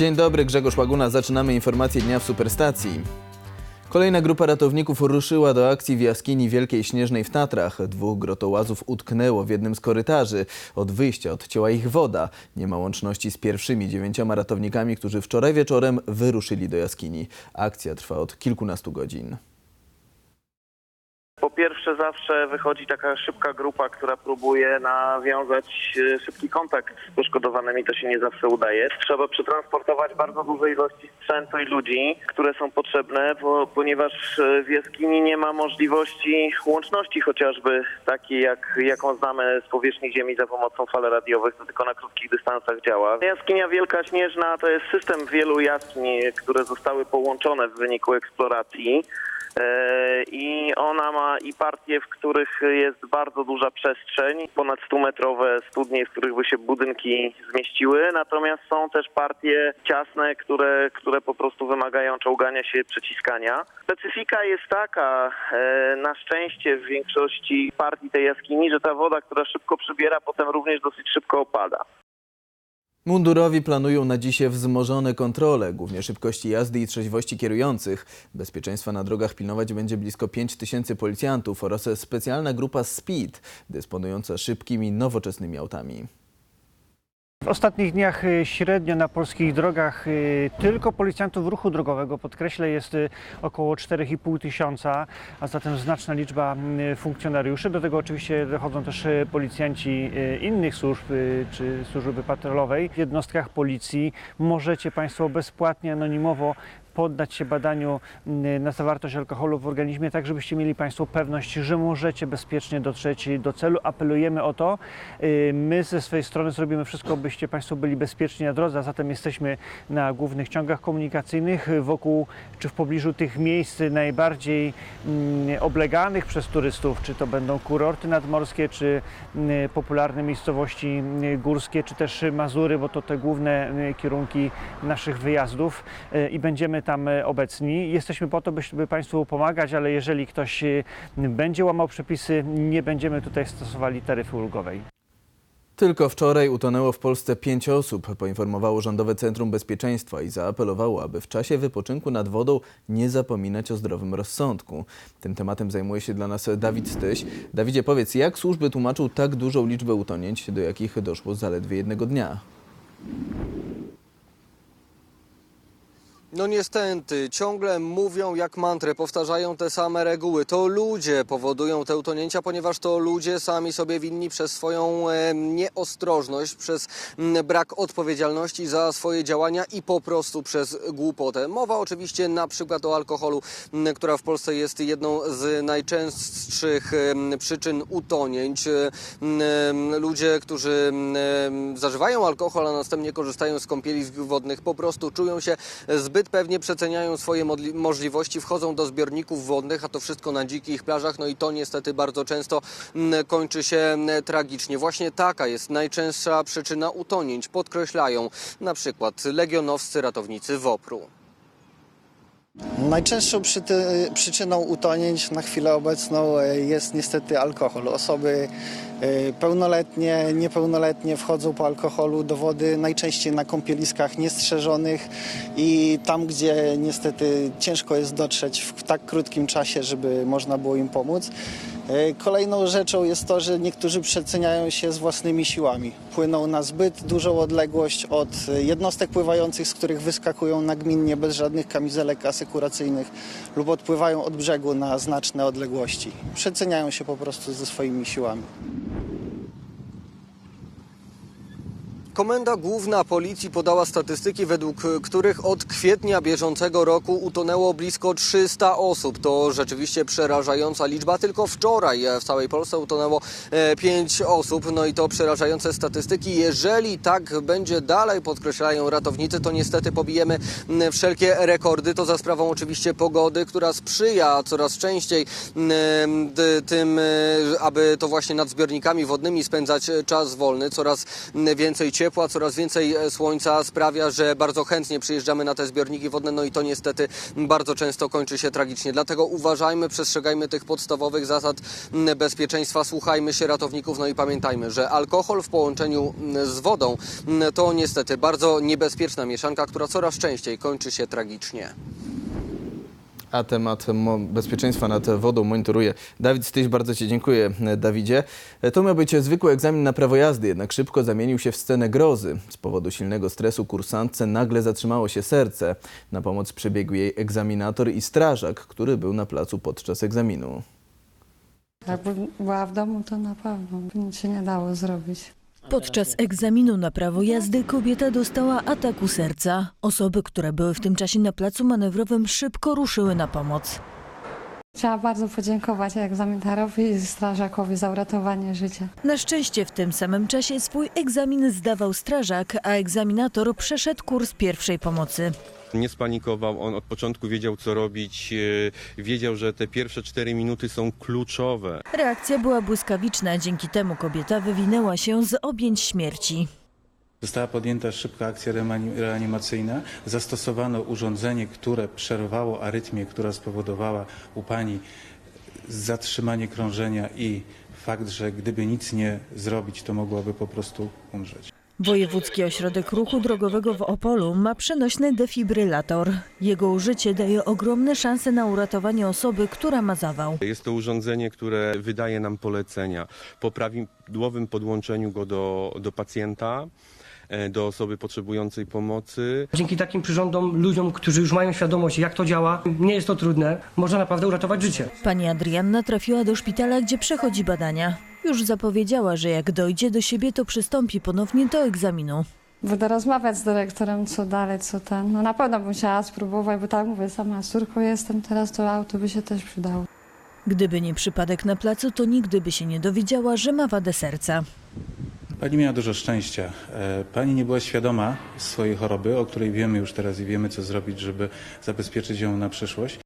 Dzień dobry, Grzegorz Łaguna. Zaczynamy informacje dnia w Superstacji. Kolejna grupa ratowników ruszyła do akcji w jaskini Wielkiej Śnieżnej w Tatrach. Dwóch grotołazów utknęło w jednym z korytarzy. Od wyjścia odcięła ich woda. Nie ma łączności z pierwszymi dziewięcioma ratownikami, którzy wczoraj wieczorem wyruszyli do jaskini. Akcja trwa od kilkunastu godzin. Pierwsze zawsze wychodzi taka szybka grupa, która próbuje nawiązać e, szybki kontakt z poszkodowanymi, to się nie zawsze udaje. Trzeba przetransportować bardzo duże ilości sprzętu i ludzi, które są potrzebne, bo, ponieważ e, w jaskini nie ma możliwości łączności chociażby takiej, jak, jaką znamy z powierzchni ziemi za pomocą fal radiowych, to tylko na krótkich dystansach działa. Jaskinia Wielka Śnieżna to jest system wielu jaskiń, które zostały połączone w wyniku eksploracji. E, I ona ma i partie, w których jest bardzo duża przestrzeń, ponad 100-metrowe studnie, w których by się budynki zmieściły. Natomiast są też partie ciasne, które, które po prostu wymagają czołgania się, przeciskania. Specyfika jest taka, e, na szczęście w większości partii tej jaskini, że ta woda, która szybko przybiera, potem również dosyć szybko opada. Mundurowi planują na dzisiaj wzmożone kontrole, głównie szybkości jazdy i trzeźwości kierujących. Bezpieczeństwa na drogach pilnować będzie blisko 5 tysięcy policjantów oraz specjalna grupa SPEED, dysponująca szybkimi, nowoczesnymi autami. W ostatnich dniach y, średnio na polskich drogach y, tylko policjantów ruchu drogowego, podkreślę, jest y, około 4,5 tysiąca, a zatem znaczna liczba y, funkcjonariuszy. Do tego oczywiście dochodzą też policjanci innych służb czy służby patrolowej. W jednostkach policji możecie Państwo bezpłatnie, anonimowo poddać się badaniu y, na zawartość alkoholu w organizmie, tak żebyście mieli Państwo pewność, że możecie bezpiecznie dotrzeć do celu. Apelujemy o to. Y, My ze swojej strony zrobimy wszystko, byście Państwo byli bezpieczni na drodze, a zatem jesteśmy na głównych ciągach komunikacyjnych wokół czy w pobliżu tych miejsc najbardziej mm, obleganych przez turystów, czy to będą kurorty nadmorskie, czy mm, popularne miejscowości mm, górskie, czy też Mazury, bo to te główne mm, kierunki naszych wyjazdów y, i będziemy tam y, obecni. Jesteśmy po to, by, Państwu pomagać, ale jeżeli ktoś y, będzie łamał przepisy, nie będziemy tutaj stosowali taryfy ulgowej. Tylko wczoraj utonęło w Polsce pięć osób, poinformowało Rządowe Centrum Bezpieczeństwa i zaapelowało, aby w czasie wypoczynku nad wodą nie zapominać o zdrowym rozsądku. Tym tematem zajmuje się dla nas Dawid Styś. Dawidzie, powiedz, jak służby tłumaczą tak dużą liczbę utonięć, do jakich doszło zaledwie jednego dnia? No niestety, ciągle mówią jak mantrę, powtarzają te same reguły. To ludzie powodują te utonięcia, ponieważ to ludzie sami sobie winni przez swoją e, nieostrożność, przez brak odpowiedzialności za swoje działania i po prostu przez głupotę. Mowa oczywiście na przykład o alkoholu, która w Polsce jest jedną z najczęstszych przyczyn utonięć. E, Ludzie, którzy m, zażywają alkohol, a następnie korzystają z kąpieli wodnych, po prostu czują się zbyt pewnie przeceniają swoje możliwości, wchodzą do zbiorników wodnych, a to wszystko na dzikich plażach, no i to niestety bardzo często mm, kończy się mm, tragicznie. Właśnie taka jest najczęstsza przyczyna utonięć, podkreślają na przykład legionowscy ratownicy WOPR-u. Najczęstszą przyczyną utonięć na chwilę obecną e, jest niestety alkohol. Osoby e, pełnoletnie, niepełnoletnie wchodzą po alkoholu do wody, najczęściej na kąpieliskach niestrzeżonych i tam, gdzie niestety ciężko jest dotrzeć w tak krótkim czasie, żeby można było im pomóc. E, Kolejną rzeczą jest to, że niektórzy przeceniają się z własnymi siłami. Płyną na zbyt dużą odległość od e, jednostek pływających, z których wyskakują nagminnie bez żadnych kamizelek asekuracyjnych lub odpływają od brzegu na znaczne odległości. Przeceniają się po prostu ze swoimi siłami. Komenda Główna Policji podała statystyki, według których od kwietnia bieżącego roku utonęło blisko 300 osób. To rzeczywiście przerażająca liczba. Tylko wczoraj w całej Polsce utonęło 5 osób. No i to przerażające statystyki. Jeżeli tak będzie dalej, podkreślają ratownicy, to niestety pobijemy wszelkie rekordy. To za sprawą oczywiście pogody, która sprzyja coraz częściej tym, e, aby to właśnie nad zbiornikami wodnymi spędzać czas wolny. Coraz więcej ciepła ciepła, coraz więcej e, słońca sprawia, że bardzo chętnie przyjeżdżamy na te zbiorniki wodne, no i to niestety bardzo często kończy się tragicznie. Dlatego uważajmy, przestrzegajmy tych podstawowych zasad bezpieczeństwa, słuchajmy się ratowników, no i pamiętajmy, że alkohol w połączeniu z wodą to niestety bardzo niebezpieczna mieszanka, która coraz częściej kończy się tragicznie. A temat bezpieczeństwa nad wodą monitoruje Dawid Styś. Bardzo Ci dziękuję, Dawidzie. To miał być zwykły egzamin na prawo jazdy, jednak szybko zamienił się w scenę grozy. Z powodu silnego stresu kursantce nagle zatrzymało się serce. Na pomoc przybiegł jej egzaminator i strażak, który był na placu podczas egzaminu. Jakby była w domu, to na pewno nic się nie dało zrobić. Podczas egzaminu na prawo jazdy kobieta dostała ataku serca. Osoby, które były w tym czasie na placu manewrowym szybko ruszyły na pomoc. Chciałam bardzo podziękować egzaminatorowi i strażakowi za uratowanie życia. Na szczęście w tym samym czasie swój egzamin zdawał strażak, a egzaminator przeszedł kurs pierwszej pomocy. Nie spanikował, on od początku wiedział co robić, e, wiedział, że te pierwsze cztery minuty są kluczowe. Reakcja była błyskawiczna, dzięki temu kobieta wywinęła się z objęć śmierci. Została podjęta szybka akcja reanimacyjna. Zastosowano urządzenie, które przerwało arytmię, która spowodowała u pani zatrzymanie krążenia i fakt, że gdyby nic nie zrobić, to mogłaby po prostu umrzeć. Wojewódzki Ośrodek Ruchu Drogowego w Opolu ma przenośny defibrylator. Jego użycie daje ogromne szanse na uratowanie osoby, która ma zawał. Jest to urządzenie, które wydaje nam polecenia po prawidłowym podłączeniu go do, do pacjenta, do osoby potrzebującej pomocy. Dzięki takim przyrządom, ludziom, którzy już mają świadomość, jak to działa, nie jest to trudne, można naprawdę uratować życie. Pani Adrianna trafiła do szpitala, gdzie przechodzi badania. Już zapowiedziała, że jak dojdzie do siebie, to przystąpi ponownie do egzaminu. Będę rozmawiać z dyrektorem, co dalej, co ten. No na pewno bym chciała spróbować, bo tak mówię, sama z córką jestem, teraz to auto by się też przydało. Gdyby nie przypadek na placu, to nigdy by się nie dowiedziała, że ma wadę serca. Pani miała dużo szczęścia. E, Pani nie była świadoma swojej choroby, o której wiemy już teraz i wiemy, co zrobić, żeby zabezpieczyć ją na przyszłość.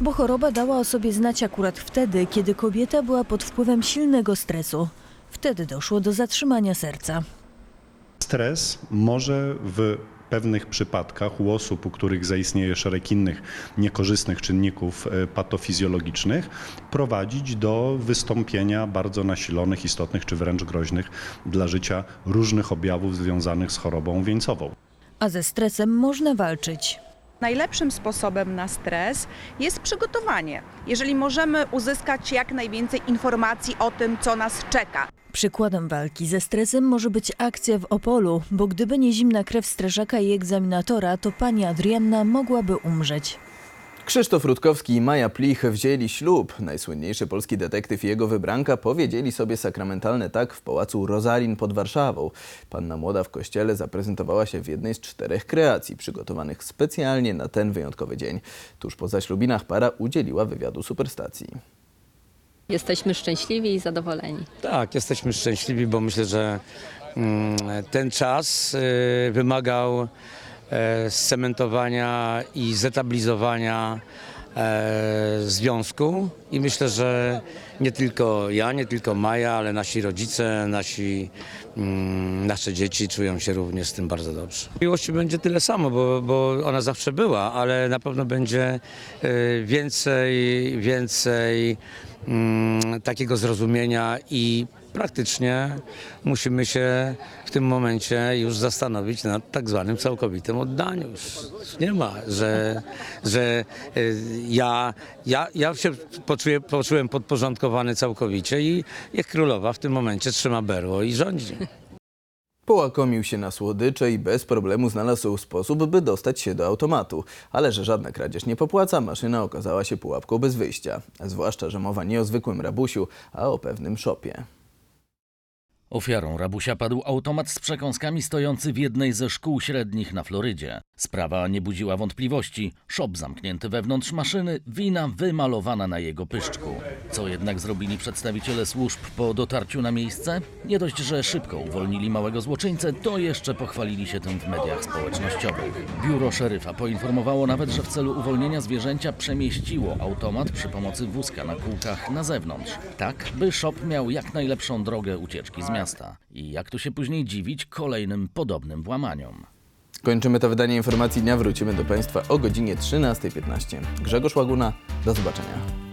Bo choroba dała o sobie znać akurat wtedy, kiedy kobieta była pod wpływem silnego stresu. Wtedy doszło do zatrzymania serca. Stres może w pewnych przypadkach u osób, u których zaistnieje szereg innych niekorzystnych czynników e, patofizjologicznych, prowadzić do wystąpienia bardzo nasilonych, istotnych czy wręcz groźnych dla życia różnych objawów związanych z chorobą wieńcową. A ze stresem można walczyć. Najlepszym sposobem na stres jest przygotowanie. Jeżeli możemy uzyskać jak najwięcej informacji o tym, co nas czeka. Przykładem walki ze stresem może być akcja w Opolu, bo gdyby nie zimna krew strażaka i egzaminatora, to pani Adrianna mogłaby umrzeć. Krzysztof Rutkowski i Maja Plich wzięli ślub. Najsłynniejszy polski detektyw i jego wybranka powiedzieli sobie sakramentalne tak w pałacu Rozalin pod Warszawą. Panna młoda w kościele zaprezentowała się w jednej z czterech kreacji przygotowanych specjalnie na ten wyjątkowy dzień. Tuż po zaślubinach para udzieliła wywiadu superstacji. Jesteśmy szczęśliwi i zadowoleni. Tak, jesteśmy szczęśliwi, bo myślę, że mm, ten czas y, wymagał e, scementowania i zetablizowania e, związku i myślę, że nie tylko ja, nie tylko Maja, ale nasi rodzice, nasi, mm, nasze dzieci czują się również z tym bardzo dobrze. Miłości będzie tyle samo, bo, bo ona zawsze była, ale na pewno będzie e, więcej, więcej takiego zrozumienia i praktycznie musimy się w tym momencie już zastanowić nad tak zwanym całkowitym oddaniu. Nie ma, że, że y, ja, ja, ja się poczuję, poczułem podporządkowany całkowicie i jak królowa w tym momencie trzyma berło i rządzi. Połakomił się na słodycze i bez problemu znalazł sposób, by dostać się do automatu. Ale że żadna kradzież nie popłaca, maszyna okazała się pułapką bez wyjścia. Zwłaszcza, że mowa nie o zwykłym rabusiu, a o pewnym szopie. Ofiarą rabusia padł automat z przekąskami stojący w jednej ze szkół średnich na Florydzie. Sprawa nie budziła wątpliwości. Szop zamknięty wewnątrz maszyny, wina wymalowana na jego pyszczku. Co jednak zrobili przedstawiciele służb po dotarciu na miejsce? Nie dość, że szybko uwolnili małego złoczyńcę, to jeszcze pochwalili się tym w mediach społecznościowych. Biuro szeryfa poinformowało nawet, że w celu uwolnienia zwierzęcia przemieściło automat przy pomocy wózka na kółkach na zewnątrz. Tak, by szop miał jak najlepszą drogę ucieczki z miasta. Miasta. I jak tu się później dziwić kolejnym podobnym włamaniom. Kończymy to wydanie informacji dnia. Wrócimy do Państwa o godzinie 13.15. Grzegorz Łaguna, do zobaczenia.